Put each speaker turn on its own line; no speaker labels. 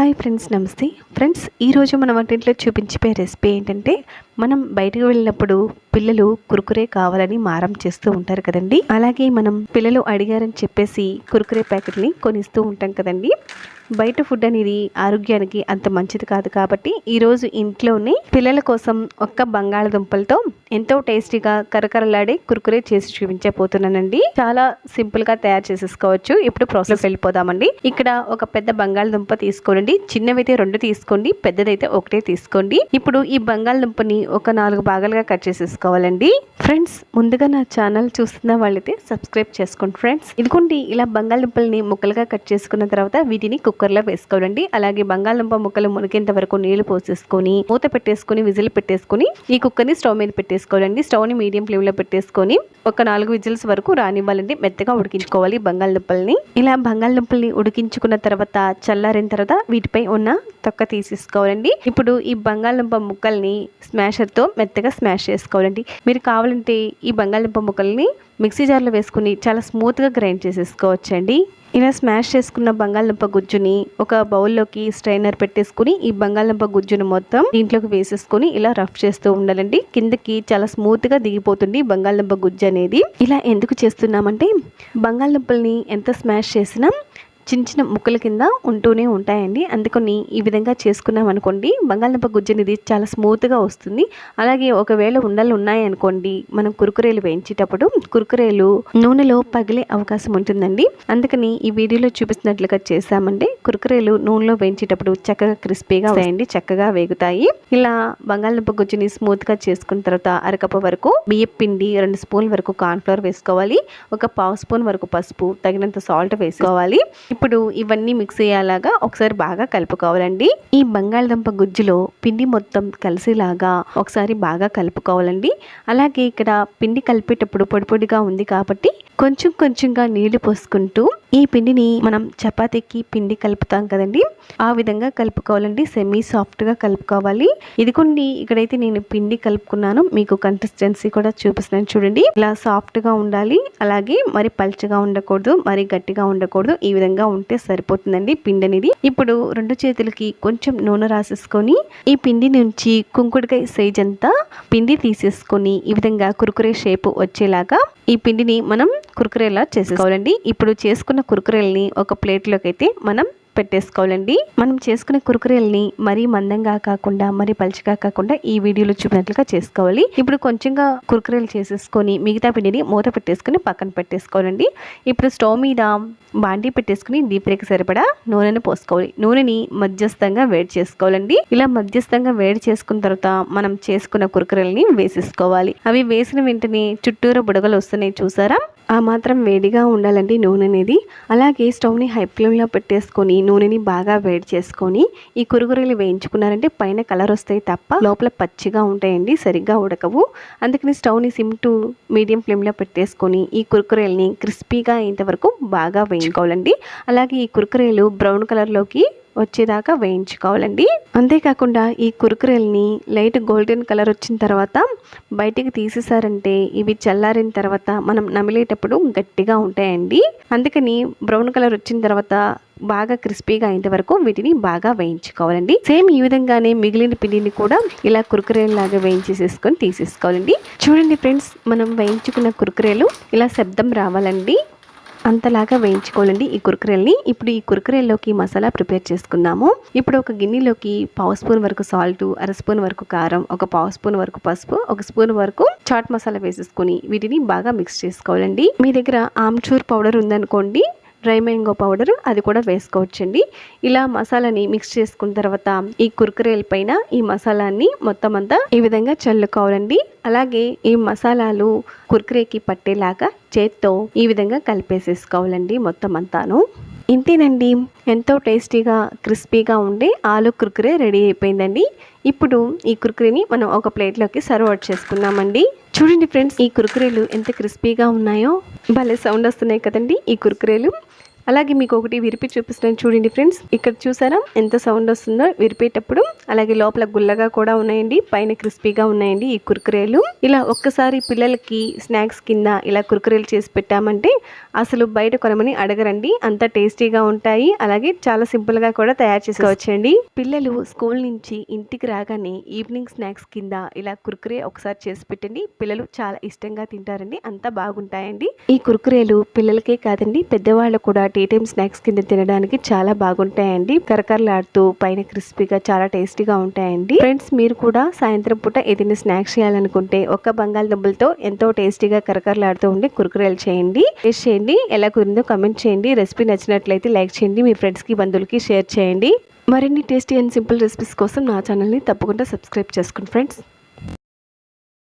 Hi friends నమస్తే. Friends ఈరోజు మన వంటింట్లో చూపించిపోయే రెసిపీ ఏంటంటే మనం బయటకు వెళ్ళినప్పుడు పిల్లలు కురుకురే కావాలని మారం చేస్తూ ఉంటారు కదండి. అలాగే మనం పిల్లలు అడిగారని చెప్పేసి కురుకురే ప్యాకెట్ని కొనిస్తూ ఉంటాం కదండి. బయట ఫుడ్ అనేది ఆరోగ్యానికి అంత మంచిది కాదు కాబట్టి ఈరోజు ఇంట్లోనే పిల్లల కోసం ఒక్క బంగాళదుంపలతో ఎంతో టేస్టీగా కరకరలాడే కురుకురే చేసి చూపించబోతున్నానండి. చాలా సింపుల్గా తయారు చేసేసుకోవచ్చు. ఇప్పుడు ప్రాసెస్ వెళ్ళిపోదామండి. ఇక్కడ ఒక పెద్ద బంగాళదుంప తీసుకోండి చిన్నవైతే రెండు తీసుకోండి పెద్దదైతే ఒకటే తీసుకోండి. ఇప్పుడు ఈ బంగాళదుంపని ఒక నాలుగు భాగాలుగా కట్ చేసేసుకోవాలండి. ఫ్రెండ్స్ ముందుగా నా ఛానల్ చూస్తున్న వాళ్ళైతే సబ్స్క్రైబ్ చేసుకోండి ఫ్రెండ్స్ ఇదిగోండి ఇలా బంగాళదుంపల్ని ముక్కలుగా కట్ చేసుకున్న తర్వాత వీటిని కుక్కర్లో వేసుకోవాలండి. అలాగే బంగాళదుంప ముక్కలు మునిగేంత వరకు నీళ్ళు పోసేసుకొని మూత పెట్టేసుకొని విజిల్ పెట్టేసుకొని ఈ కుక్కర్ని స్టవ్ మీద పెట్టేసుకోవాలండి. స్టవ్ని మీడియం ఫ్లేమ్లో పెట్టేసుకొని ఒక నాలుగు విజిల్స్ వరకు రానివ్వాలండి. మెత్తగా ఉడికించుకోవాలి బంగాళదుంపల్ని. ఇలా బంగాళదుంపల్ని ఉడికించుకున్న తర్వాత చల్లారిన తర్వాత వీటిపై ఉన్న తొక్క తీసేసుకోవాలండి. ఇప్పుడు ఈ బంగాళదుంప ముక్కల్ని స్మాషర్తో మెత్తగా స్మాష్ చేసుకోవాలండి. మీరు కావాలంటే ఈ బంగాళదుంప ముక్కల్ని మిక్సీ జార్లో వేసుకుని చాలా స్మూత్గా గ్రైండ్ చేసేసుకోవచ్చండి. ఇలా స్మాష్ చేసుకున్న బంగాళదుంప గుజ్జుని ఒక బౌల్లోకి స్ట్రైనర్ పెట్టేసుకుని ఈ బంగాళదుంప గుజ్జును మొత్తం దీంట్లోకి వేసేసుకొని ఇలా రఫ్ చేస్తూ ఉండాలండి. కిందకి చాలా స్మూత్గా దిగిపోతుంది బంగాళదుంప గుజ్జు అనేది. ఇలా ఎందుకు చేస్తున్నామంటే బంగాళదుంపల్ని ఎంత స్మాష్ చేసినా చిన్న చిన్న ముక్కల కింద ఉంటూనే ఉంటాయండి. అందుకని ఈ విధంగా చేసుకున్నాం అనుకోండి బంగాళదుంప గుజ్జు అనేది చాలా స్మూత్గా వస్తుంది. అలాగే ఒకవేళ ఉండలు ఉన్నాయనుకోండి మనం కురుకురేలు వేయించేటప్పుడు కురుకురేలు నూనెలో పగిలే అవకాశం ఉంటుందండి. అందుకని ఈ వీడియోలో చూపిస్తున్నట్లుగా చేసామంటే కురుకురేలు నూనెలో వేయించేటప్పుడు చక్కగా క్రిస్పీగా వేయండి చక్కగా వేగుతాయి. ఇలా బంగాళదుంప గుజ్జుని స్మూత్గా చేసుకున్న తర్వాత అరకప్ప వరకు బియ్యం పిండి రెండు స్పూన్ల వరకు కార్న్ఫ్లవర్ వేసుకోవాలి. ఒక పావు స్పూన్ వరకు పసుపు తగినంత సాల్ట్ వేసుకోవాలి. ఇప్పుడు ఇవన్నీ మిక్స్ అయ్యేలాగా ఒకసారి బాగా కలుపుకోవాలండి. ఈ బంగాళదుంప గుజ్జులో పిండి మొత్తం కలిసేలాగా ఒకసారి బాగా కలుపుకోవాలండి. అలాగే ఇక్కడ పిండి కలిపేటప్పుడు పొడి పొడిగా ఉంది కాబట్టి కొంచెం కొంచెంగా నీళ్ళు పోసుకుంటూ ఈ పిండిని మనం చపాతీకి పిండి కలుపుతాం కదండి. ఆ విధంగా కలుపుకోవాలండి. సెమీ సాఫ్ట్గా కలుపుకోవాలి. ఇదిగోండి ఇక్కడైతే నేను పిండి కలుపుకున్నాను. మీకు కన్సిస్టెన్సీ కూడా చూపిస్తున్నాను చూడండి. ఇలా సాఫ్ట్గా ఉండాలి. అలాగే మరి పల్చగా ఉండకూడదు. మరి గట్టిగా ఉండకూడదు. ఈ విధంగా ఉంటే సరిపోతుందండి పిండి అనేది ఇప్పుడు రెండు చేతులకి కొంచెం నూనె రాసేసుకొని ఈ పిండి నుంచి కుంకుడుకాయ సైజ్ అంతా పిండి తీసేసుకొని ఈ విధంగా కురుకురే షేప్ వచ్చేలాగా ఈ పిండిని మనం కురుకురేలా చేసుకోవాలండి ఇప్పుడు చేసుకున్న కురుకురేల్ని ఒక ప్లేట్లోకి అయితే మనం పెట్టేసుకోవాలండి. మనం చేసుకునే కురుకురేల్ని మరీ మందంగా కాకుండా మరీ పలుచగా కాకుండా ఈ వీడియోలో చూపినట్లుగా చేసుకోవాలి. ఇప్పుడు కొంచెంగా కురుకురేలు చేసేసుకొని మిగతా పిండిని మూత పెట్టేసుకొని పక్కన పెట్టేసుకోవాలండి. ఇప్పుడు స్టవ్ మీద బాండీ పెట్టేసుకుని డీప్ సరిపడా నూనెను పోసుకోవాలి. నూనెని మధ్యస్థంగా వేడి చేసుకోవాలండి. ఇలా మధ్యస్థంగా వేడి చేసుకున్న తర్వాత మనం చేసుకున్న కురుకురల్ని వేసేసుకోవాలి. అవి వేసిన వెంటనే చుట్టూరు బుడగలు వస్తున్నాయి చూసారా? ఆ మాత్రం వేడిగా ఉండాలండి నూనె అనేది అలాగే స్టవ్ని హై ఫ్లేమ్లో పెట్టేసుకొని నూనెని బాగా వేడి చేసుకొని ఈ కురుగురలు వేయించుకున్నారంటే పైన కలర్ వస్తాయి తప్ప లోపల పచ్చిగా ఉంటాయండి సరిగ్గా ఉడకవు. అందుకని స్టవ్ని సిమ్ టు మీడియం ఫ్లేమ్లో పెట్టేసుకొని ఈ కురుకురేల్ని క్రిస్పీగా అయ్యేంత వరకు బాగా వేయించుకోవాలండి. అలాగే ఈ కురుకురేలు బ్రౌన్ కలర్లోకి వచ్చేదాకా వేయించుకోవాలండి. అంతేకాకుండా ఈ కురుకురేల్ని లైట్ గోల్డెన్ కలర్ వచ్చిన తర్వాత బయటికి తీసేసారంటే ఇవి చల్లారిన తర్వాత మనం నమిలేటప్పుడు గట్టిగా ఉంటాయండి. అందుకని బ్రౌన్ కలర్ వచ్చిన తర్వాత బాగా క్రిస్పీగా అయిన వరకు వీటిని బాగా వేయించుకోవాలండి. సేమ్ ఈ విధంగానే మిగిలిన పిండిని కూడా ఇలా కురుకురేలాగా వేయించేసేసుకొని తీసేసుకోవాలండి. చూడండి ఫ్రెండ్స్ మనం వేయించుకున్న కురుకురేలు ఇలా శబ్దం రావాలండి. అంతలాగా వేయించుకోవాలండి ఈ కురుకురేల్ని. ఇప్పుడు ఈ కురుకురేల్లోకి మసాలా ప్రిపేర్ చేసుకుందాము ఇప్పుడు ఒక గిన్నెలోకి పావు స్పూన్ వరకు సాల్ట్ అర స్పూన్ వరకు కారం ఒక పావు స్పూన్ వరకు పసుపు ఒక స్పూన్ వరకు చాట్ మసాలా వేసేసుకుని వీటిని బాగా మిక్స్ చేసుకోవాలండి. మీ దగ్గర ఆమ్చూర్ పౌడర్ ఉందనుకోండి డ్రై మ్యాంగో పౌడర్ అది కూడా వేసుకోవచ్చండి. ఇలా మసాలాని మిక్స్ చేసుకున్న తర్వాత ఈ కుర్కురేల పైన ఈ మసాలాన్ని మొత్తం అంతా ఈ విధంగా చల్లుకోవాలండి. అలాగే ఈ మసాలాలు కుర్కురేకి పట్టేలాగా చేత్తో ఈ విధంగా కలిపేసేసుకోవాలండి మొత్తం అంతాను. ఇంతేనండి. ఎంతో టేస్టీగా క్రిస్పీగా ఉండే ఆలు కుర్కురే రెడీ అయిపోయిందండి. ఇప్పుడు ఈ కుర్కురేని మనం ఒక ప్లేట్లోకి సర్వ్ అవుట్ చేసుకున్నామండి చూడండి ఫ్రెండ్స్ ఈ కుర్కురేలు ఎంత క్రిస్పీగా ఉన్నాయో. భలే సౌండ్ వస్తున్నాయి కదండి ఈ కుర్కురేలు. అలాగే మీకు ఒకటి విరిపి చూపిస్తున్నాను చూడండి ఫ్రెండ్స్. ఇక్కడ చూసారా? ఎంత సౌండ్ వస్తుందో విరిపేటప్పుడు. అలాగే లోపల గుల్లగా కూడా ఉన్నాయండి. పైన క్రిస్పీగా ఉన్నాయండి ఈ కుర్కురేలు. ఇలా ఒక్కసారి పిల్లలకి స్నాక్స్ కింద ఇలా కుర్కురేలు చేసి పెట్టామంటే అసలు బయట కొనమని అడగరండి. అంత టేస్టీగా ఉంటాయి. అలాగే చాలా సింపుల్గా కూడా తయారు చేసుకోవచ్చండి పిల్లలు స్కూల్ నుంచి ఇంటికి రాగానే ఈవినింగ్ స్నాక్స్ కింద ఇలా కుర్కురే ఒకసారి చేసి పెట్టండి. పిల్లలు చాలా ఇష్టంగా తింటారండి. అంత బాగుంటాయండి. ఈ కుర్కురేలు పిల్లలకే కాదండి పెద్దవాళ్ళు కూడా టీ టైమ్ స్నాక్స్ కింద తినడానికి చాలా బాగుంటాయండి. కరకరలాడుతూ పైన క్రిస్పీగా చాలా టేస్టీగా ఉంటాయండి. ఫ్రెండ్స్ మీరు కూడా సాయంత్రం పూట ఏదైనా స్నాక్స్ చేయాలనుకుంటే ఒక్క బంగాళదుంపలతో ఎంతో టేస్టీగా కరకరలాడుతూ ఉండే కుర్కురేలు చేయండి. టేస్ట్ చేయండి. ఎలా కురిందో కమెంట్ చేయండి. రెసిపీ నచ్చినట్లయితే లైక్ చేయండి. మీ ఫ్రెండ్స్కి బంధువులకి షేర్ చేయండి. మరిన్ని టేస్టీ అండ్ సింపుల్ రెసిపీస్ కోసం నా ఛానల్ని తప్పకుండా సబ్స్క్రైబ్ చేసుకోండి ఫ్రెండ్స్